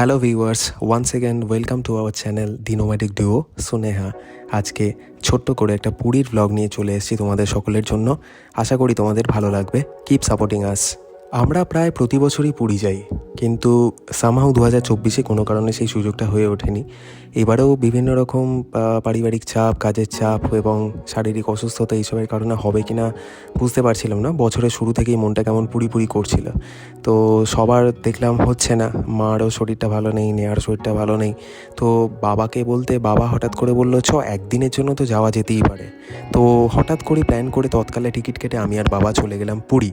Hello viewers once again welcome to our channel the nomadic duo Suneha, আজকে ছোট্ট করে একটা পুরীর ব্লগ নিয়ে চলে এসেছি তোমাদের সকলের জন্য। আশা করি তোমাদের ভালো লাগবে। কিপ সাপোর্টিং আস আমরা প্রায় প্রতি বছরই পুরী যাই, কিন্তু সামহাউ দু হাজার চব্বিশে কোনো কারণে সেই সুযোগটা হয়ে ওঠেনি। এবারেও বিভিন্ন রকম পারিবারিক চাপ, কাজের চাপ এবং শারীরিক অসুস্থতা এইসবের কারণে হবে কি না বুঝতে পারছিলাম না। বছরের শুরু থেকেই মনটা কেমন পুরি পুরি করছিল। তো সবার দেখলাম হচ্ছে না, মারও শরীরটা ভালো নেই, নেয়ার শরীরটা ভালো নেই। তো বাবাকে বলতে বাবা হঠাৎ করে বলল চ একদিনের জন্য তো যাওয়া যেতেই পারে। তো হঠাৎ করে প্ল্যান করে তৎকালে টিকিট কেটে আমি আর বাবা চলে গেলাম পুরী।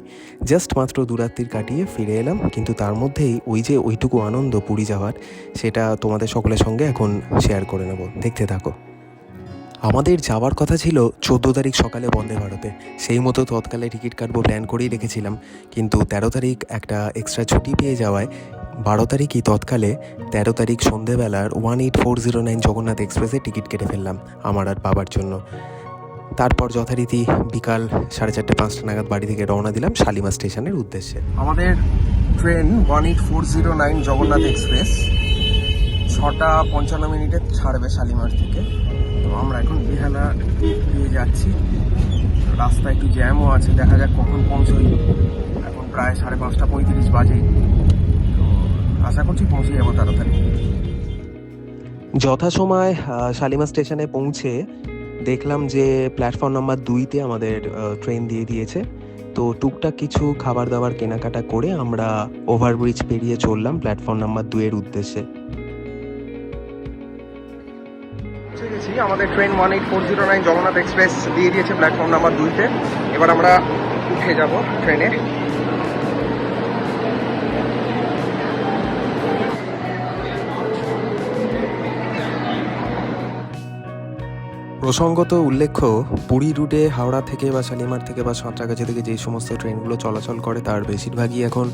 জাস্ট মাত্র দুরাত্রির কাটিয়ে ফিরে এলাম, কিন্তু তার মধ্যেই ওই যে ওইটুকু আনন্দ পুরী যাওয়ার, সেটা তোমাদের সকলের সঙ্গে এখন শেয়ার করে নেব। দেখতে থাকো। আমাদের যাওয়ার কথা ছিল চোদ্দ তারিখ সকালে বন্দে ভারতে। সেই মতো তৎকালে টিকিট কাটবো প্ল্যান করেই রেখেছিলাম, কিন্তু তেরো তারিখ একটা এক্সট্রা ছুটি পেয়ে যাওয়ায় বারো তারিখই তৎকালে তেরো তারিখ সন্ধেবেলার one eight four zero nine Jagannath এক্সপ্রেসে টিকিট কেটে ফেললাম আমার আর বাবার জন্য। তারপর যথারীতি বিকাল সাড়ে চারটে পাঁচটা নাগাদ বাড়ি থেকে রওনা দিলাম শালিমা স্টেশনের উদ্দেশ্যে। আমাদের train one eight four zero nine Jagannath express. ছটা পঞ্চান্ন মিনিটে ছাড়বে শালিমার থেকে। তো আমরা এখন বিহালা দিয়ে যাচ্ছি। রাস্তায় একটু জ্যামও আছে দেখা যাক কখন পৌঁছই। এখন প্রায় সাড়ে পাঁচটা পঁয়ত্রিশ বাজে। তো আশা করছি পৌঁছে যাব তাড়াতাড়ি। যথাসময় শালিমা স্টেশনে পৌঁছে দেখলাম যে প্ল্যাটফর্ম নাম্বার দুইতে আমাদের ট্রেন দিয়ে দিয়েছে। তো টুকটাক কিছু খাবার দাবার কেনাকাটা করে আমরা ওভারব্রিজ পেরিয়ে চললাম প্ল্যাটফর্ম নাম্বার দুইয়ের উদ্দেশ্যে। আমাদের train one eight four zero nine Jagannath express দিয়ে দিয়েছে প্ল্যাটফর্ম নাম্বার দুইতে এবার আমরা উঠে যাব ট্রেনে প্রসঙ্গত উল্লেখ্য, পুরী রুটে হাওড়া থেকে বা শালিমার থেকে বা সাঁতরাগাছি থেকে যে সমস্ত ট্রেনগুলো চলাচল করে তার বেশিরভাগই এখন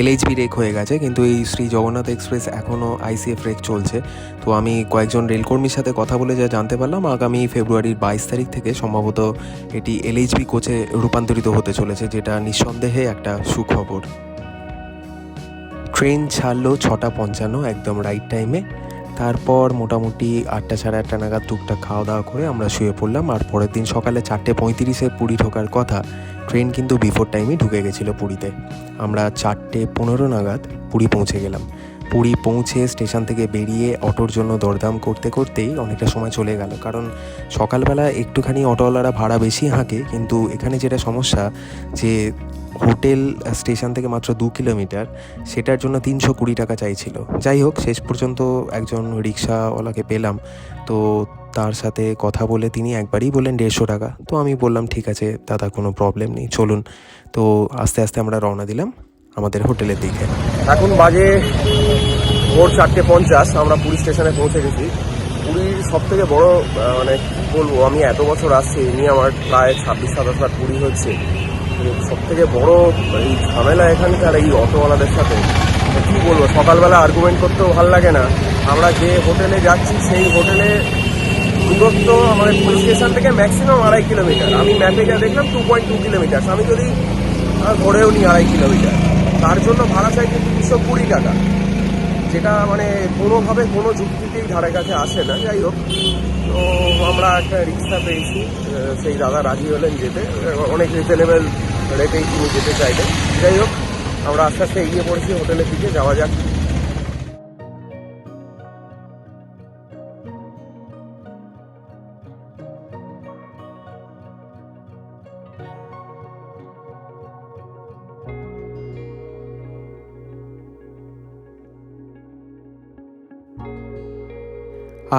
এলএইচবি রেক হয়ে গেছে। কিন্তু এই শ্রী জগন্নাথ এক্সপ্রেস এখনও আইসিএফ রেক চলছে। তো আমি কয়েকজন রেলকর্মীর সাথে কথা বলে যা জানতে পারলাম, আগামী ফেব্রুয়ারির বাইশ তারিখ থেকে সম্ভবত এটি এলএইচবি কোচে রূপান্তরিত হতে চলেছে, যেটা নিঃসন্দেহে একটা সুখবর। ট্রেন ছাড়লো ছটা পঞ্চান্ন, একদম রাইট টাইমে তারপর মোটামুটি আটটা সাড়ে আটটা নাগাদ টুকটাক খাওয়া দাওয়া করে আমরা শুয়ে পড়লাম। আর পরের দিন সকালে চারটে পঁয়ত্রিশে পুরী ঢোকার কথা, ট্রেন কিন্তু বিফোর টাইমই ঢুকে গেছিল পুরীতে। আমরা চারটে পনেরো নাগাদ পুরী পৌঁছে গেলাম। পুরী পৌঁছে স্টেশন থেকে বেরিয়ে অটোর জন্য দরদাম করতে করতেই অনেকটা সময় চলে গেল। কারণ সকালবেলা একটুখানি অটোওয়ালারা ভাড়া বেশি হাঁকে, কিন্তু এখানে যেটা সমস্যা যে হোটেল স্টেশন থেকে মাত্র দু কিলোমিটার, সেটার জন্য তিনশো কুড়ি টাকা চাইছিল। যাই হোক, শেষ পর্যন্ত একজন রিক্সাওয়ালাকে পেলাম। তো তার সাথে কথা বলে তিনি একবারই বললেন, দেড়শো টাকা। তো আমি বললাম, ঠিক আছে, দাদা, কোনো প্রবলেম নেই, চলুন। তো আস্তে আস্তে আমরা রওনা দিলাম আমাদের হোটেলের দিকে। এখন বাজে ভোর চারটে পঞ্চাশ, আমরা পুরী স্টেশনে পৌঁছে গেছি। পুরীর সব থেকে বড় মানে কি বলব, আমি এত বছর আসছি, এ নিয়ে আমার প্রায় ছাব্বিশ, সাতাশ বার পুরী হচ্ছে। সব থেকে বড় এই ঝামেলা এখানকার, এই অটোওয়ালাদের সাথে কী বলব, সকালবেলা আর্গুমেন্ট করতেও ভালো লাগে না। আমরা যে হোটেলে যাচ্ছি, সেই হোটেলে দূরত্ব আমাদের পুলিশ স্টেশন থেকে ম্যাক্সিমাম আড়াই কিলোমিটার। আমি ম্যাপে গিয়ে দেখলাম টু পয়েন্ট টু কিলোমিটার আমি যদি ধরেও নিই আড়াই কিলোমিটার। তার জন্য ভাড়া চাই কিন্তু দুশো কুড়ি টাকা। যেটা মানে কোনোভাবে কোনো যুক্তিতেই ধারে কাছে আসে না, যাই হোক। তো আমরা একটা রিক্সা পেয়েছি সেই দাদা রাজি হলেন যেতে। অনেক রিজনেবল রেটেই তিনি যেতে চাইলেন। যাই হোক, আমরা আস্তে আস্তে এগিয়ে পড়েছি হোটেলের দিকে, যাওয়া যাক।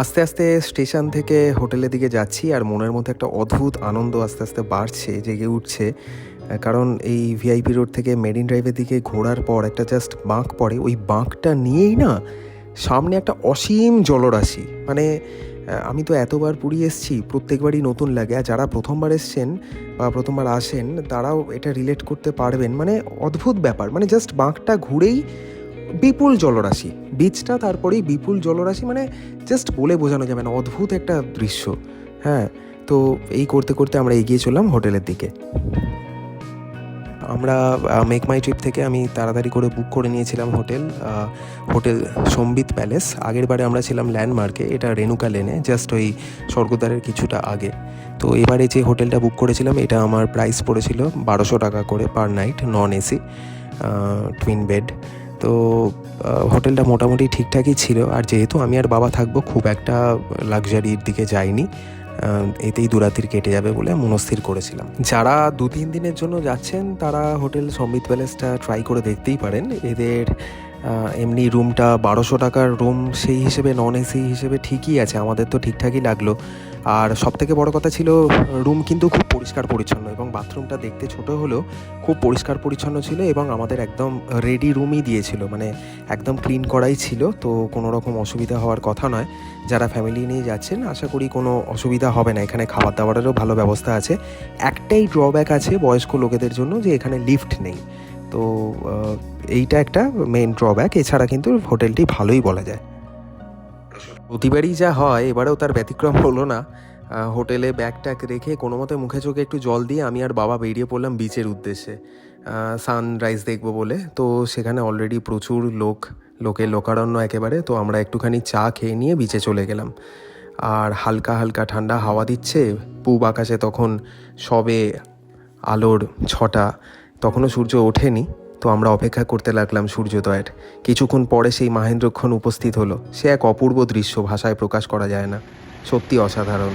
আস্তে আস্তে স্টেশন থেকে হোটেলের দিকে যাচ্ছি আর মনের মধ্যে একটা অদ্ভুত আনন্দ আস্তে আস্তে বাড়ছে, জেগে উঠছে। কারণ এই ভিআইপি রোড থেকে মেরিন ড্রাইভের দিকে ঘোরার পর একটা জাস্ট বাঁক পড়ে। ওই বাঁকটা নিয়েই না সামনে একটা অসীম জলরাশি। মানে আমি তো এতবার পুরী এসেছি, প্রত্যেকবারই নতুন লাগে। আর যারা প্রথমবার এসছেন বা প্রথমবার আসেন, তারাও এটা রিলেট করতে পারবেন। মানে অদ্ভুত ব্যাপার। মানে জাস্ট বাঁকটা ঘুরেই বিপুল জলরাশি। বীজটা তারপরেই বিপুল জলরাশি মানে জাস্ট বলে বোঝানো যাবে না, অদ্ভুত একটা দৃশ্য। হ্যাঁ তো এই করতে করতে আমরা এগিয়ে চললাম হোটেলের দিকে। আমরা মেক মাই ট্রিপ থেকে আমি তাড়াতাড়ি করে বুক করে নিয়েছিলাম হোটেল হোটেল সম্বিত প্যালেস। আগের বারে আমরা ছিলাম ল্যান্ডমার্কে, এটা রেনুকা লেনে জাস্ট ওই স্বর্গদ্বারের কিছুটা আগে। তো এবারে যে হোটেলটা বুক করেছিলাম, এটা আমার প্রাইস পড়েছিল বারোশো টাকা করে per night non AC twin bed তো হোটেলটা মোটামুটি ঠিকঠাকই ছিল। আর যেহেতু আমি আর বাবা থাকব, খুব একটা লাক্সারির দিকে যাইনি। এতেই দুরাতির কেটে যাবে বলে মনস্থির করেছিলাম। যারা দু তিন দিনের জন্য যাচ্ছেন, তারা হোটেল সম্বিত প্যালেসটা ট্রাই করে দেখতেই পারেন। এদের এমনি রুমটা বারোশো টাকার রুম সেই হিসেবে নন এসি হিসেবে ঠিকই আছে। আমাদের তো ঠিকঠাকই লাগল। আর সব থেকে বড় কথা ছিল রুম কিন্তু খুব পরিষ্কার পরিচ্ছন্ন এবং বাথরুমটা দেখতে ছোট হলেও খুব পরিষ্কার পরিচ্ছন্ন ছিল এবং আমাদের একদম রেডি রুমই দিয়েছিল। মানে একদম ক্লিন করাই ছিল, তো কোনো রকম অসুবিধা হওয়ার কথা নয়। যারা ফ্যামিলি নিয়ে যাচ্ছেন, আশা করি কোনো অসুবিধা হবে না। এখানে খাবার দাবারেরও ভালো ব্যবস্থা আছে। একটাই ড্রব্যাক আছে বয়স্ক লোকেদের জন্য যে এখানে লিফট নেই। তো এইটা একটা মেন ড্রব্যাক এছাড়া কিন্তু হোটেলটি ভালোই বলা যায়। প্রতিবারই যা হয়, এবারেও তার ব্যতিক্রম হলো না। হোটেলে ব্যাগ ট্যাগ রেখে কোনো মতে মুখে চোখে একটু জল দিয়ে আমি আর বাবা বেরিয়ে পড়লাম বিচের উদ্দেশ্যে। সানরাইজ দেখব বলে। তো সেখানে অলরেডি প্রচুর লোক, লোকের লোকারণ্য একেবারে। তো আমরা একটুখানি চা খেয়ে নিয়ে বিচে চলে গেলাম। আর হালকা হালকা ঠান্ডা হাওয়া দিচ্ছে, পূব আকাশে তখন সবে আলোর ছটা, তখনও সূর্য ওঠেনি। তো আমরা অপেক্ষা করতে লাগলাম সূর্যোদয়ের। কিছুক্ষণ পরে সেই মাহেন্দ্রক্ষণ উপস্থিত হলো। সে এক অপূর্ব দৃশ্য ভাষায় প্রকাশ করা যায় না। সত্যি অসাধারণ।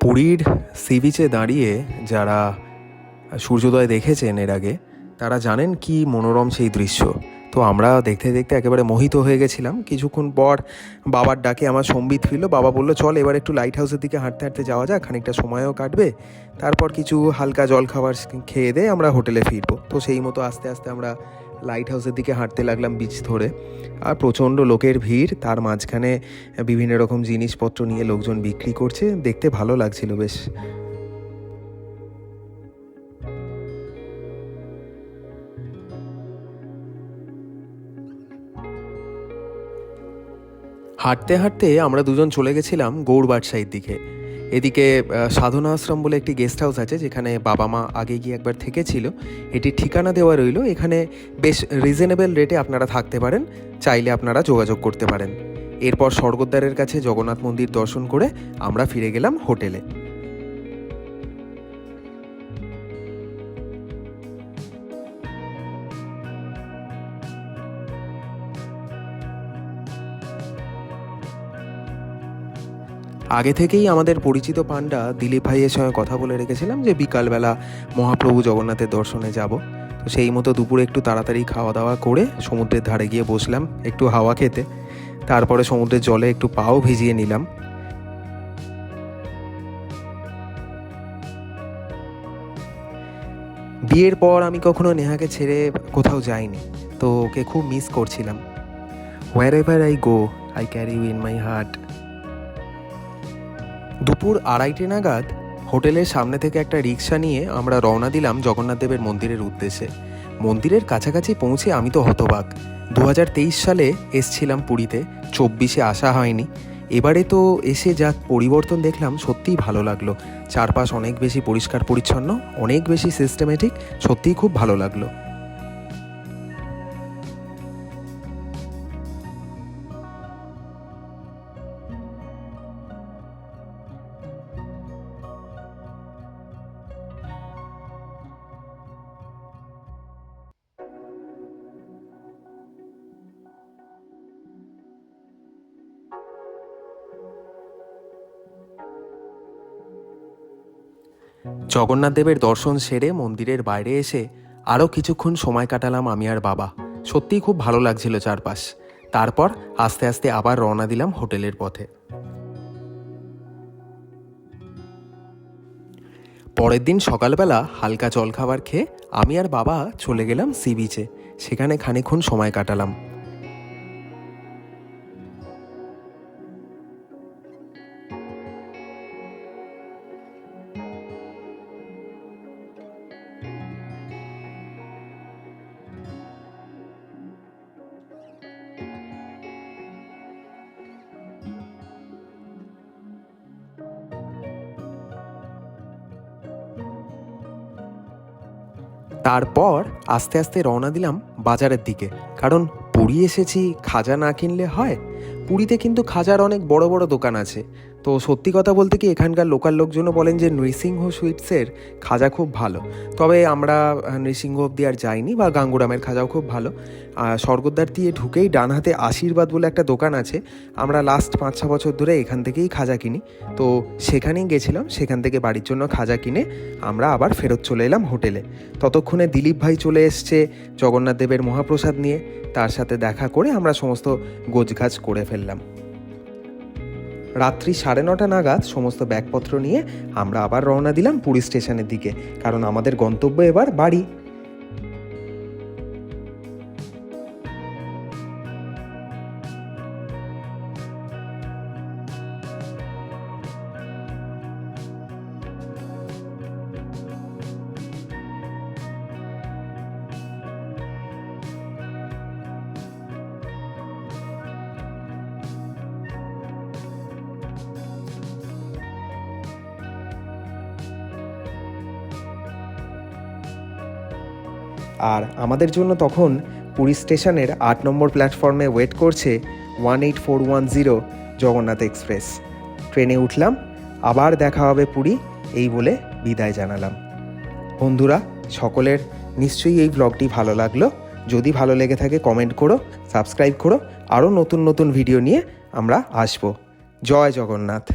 পুরীর সি বিচে দাঁড়িয়ে যারা সূর্যোদয় দেখেছেন এর আগে তারা জানেন কি মনোরম সেই দৃশ্য। তো আমরা দেখতে দেখতে একেবারে মোহিত হয়ে গেছিলাম। কিছুক্ষণ পর বাবার ডাকে আমার সম্বিত ফিরল। বাবা বলল, চল এবার একটু লাইট হাউসের দিকে হাঁটতে হাঁটতে যাওয়া যাক। খানিকটা সময়ও কাটবে। তারপর কিছু হালকা জল খাবার খেয়ে দিয়ে আমরা হোটেলে ফিরবো। তো সেই মতো আস্তে আস্তে আমরা লাইট হাউসের দিকে হাঁটতে লাগলাম বিচ ধরে। আর প্রচণ্ড লোকের ভিড়। তার মাঝখানে বিভিন্ন রকম জিনিসপত্র নিয়ে লোকজন বিক্রি করছে। দেখতে ভালো লাগছিল বেশ। হাঁটতে হাঁটতে আমরা দুজন চলে গেছিলাম সাইড দিকে। এদিকে সাধনা আশ্রম বলে একটি গেস্ট হাউস আছে যেখানে বাবা মা আগে গিয়ে একবার থেকেছিল। এটি ঠিকানা দেওয়া রইল। এখানে বেশ রিজনেবল রেটে আপনারা থাকতে পারেন। চাইলে আপনারা যোগাযোগ করতে পারেন। এরপর স্বর্গদ্বারের কাছে জগন্নাথ মন্দির দর্শন করে আমরা ফিরে গেলাম হোটেলে। আগে থেকেই আমাদের পরিচিত পান্ডা দিলীপ ভাইয়ের সঙ্গে কথা বলে রেখেছিলাম যে বিকালবেলা মহাপ্রভু জগন্নাথের দর্শনে যাব। তো সেই মতো দুপুরে একটু তাড়াতাড়ি খাওয়া দাওয়া করে সমুদ্রের ধারে গিয়ে বসলাম একটু হাওয়া খেতে। তারপরে সমুদ্রের জলে একটু পাও ভিজিয়ে নিলাম। বিয়ের পর আমি কখনো নেহাকে ছেড়ে কোথাও যাইনি। তো ওকে খুব মিস করছিলাম। Wherever I go I carry you in my heart দুপুর আড়াইটে নাগাদ হোটেলের সামনে থেকে একটা রিক্সা নিয়ে আমরা রওনা দিলাম জগন্নাথ দেবের মন্দিরের উদ্দেশ্যে। মন্দিরের কাছাকাছি পৌঁছে আমি তো হতবাক। দু হাজার তেইশ সালে এসছিলাম পুরীতে, চব্বিশে আসা হয়নি। এবারে তো এসে যা পরিবর্তন দেখলাম, সত্যিই ভালো লাগল। চারপাশ অনেক বেশি পরিষ্কার পরিচ্ছন্ন অনেক বেশি সিস্টেমেটিক সত্যিই খুব ভালো লাগল। জগন্নাথ দেবের দর্শন সেরে মন্দিরের বাইরে এসে আরও কিছুক্ষণ সময় কাটালাম আমি আর বাবা। সত্যিই খুব ভালো লাগছিল চারপাশ। তারপর আস্তে আস্তে আবার রওনা দিলাম হোটেলের পথে। পরের দিন সকালবেলা হালকা জলখাবার খেয়ে আমি আর বাবা চলে গেলাম সি বিচে। সেখানে খানিক্ষণ সময় কাটালাম। তারপর আস্তে আস্তে রওনা দিলাম বাজারের দিকে। কারণ পুরী এসেছি, খাজা না কিনলে হয়? পুরীতে কিন্তু খাজার অনেক বড় বড় দোকান আছে। তো সত্যি কথা বলতে কি এখানকার লোকাল লোকজনও বলেন যে নৃসিংহ সুইটসের খাজা খুব ভালো। তবে আমরা নৃসিংহ অব্দি আর যাইনি বা গাঙ্গুরামের খাজাও খুব ভালো। আর স্বর্গদ্বার দিয়ে ঢুকেই ডান হাতে আশীর্বাদ বলে একটা দোকান আছে। আমরা লাস্ট পাঁচ, ছ বছর ধরে এখান থেকেই খাজা কিনি। তো সেখানেই গেছিলাম, সেখান থেকে বাড়ির জন্য খাজা কিনে আমরা আবার ফেরত চলে এলাম হোটেলে। ততক্ষণে দিলীপ ভাই চলে এসছে জগন্নাথ দেবের মহাপ্রসাদ নিয়ে। তার সাথে দেখা করে আমরা সমস্ত গোছগাছ করে ফেললাম। রাত্রি সাড়ে নটা নাগাদ সমস্ত ব্যাগপত্র নিয়ে আমরা আবার রওনা দিলাম পুরী স্টেশনের দিকে, কারণ আমাদের গন্তব্য এবার বাড়ি। আর আমাদের জন্য তখন পুরী স্টেশনের আট নম্বর প্ল্যাটফর্মে ওয়েট করছে one eight four one zero Jagannath express. ট্রেনে উঠলাম, আবার দেখা হবে পুরী, এই বলে বিদায় জানালাম। বন্ধুরা, সকলের নিশ্চয়ই এই ব্লগটি ভালো লাগল। যদি ভালো লেগে থাকে কমেন্ট করো সাবস্ক্রাইব করো, আরও নতুন নতুন ভিডিও নিয়ে আমরা আসব। জয় জগন্নাথ।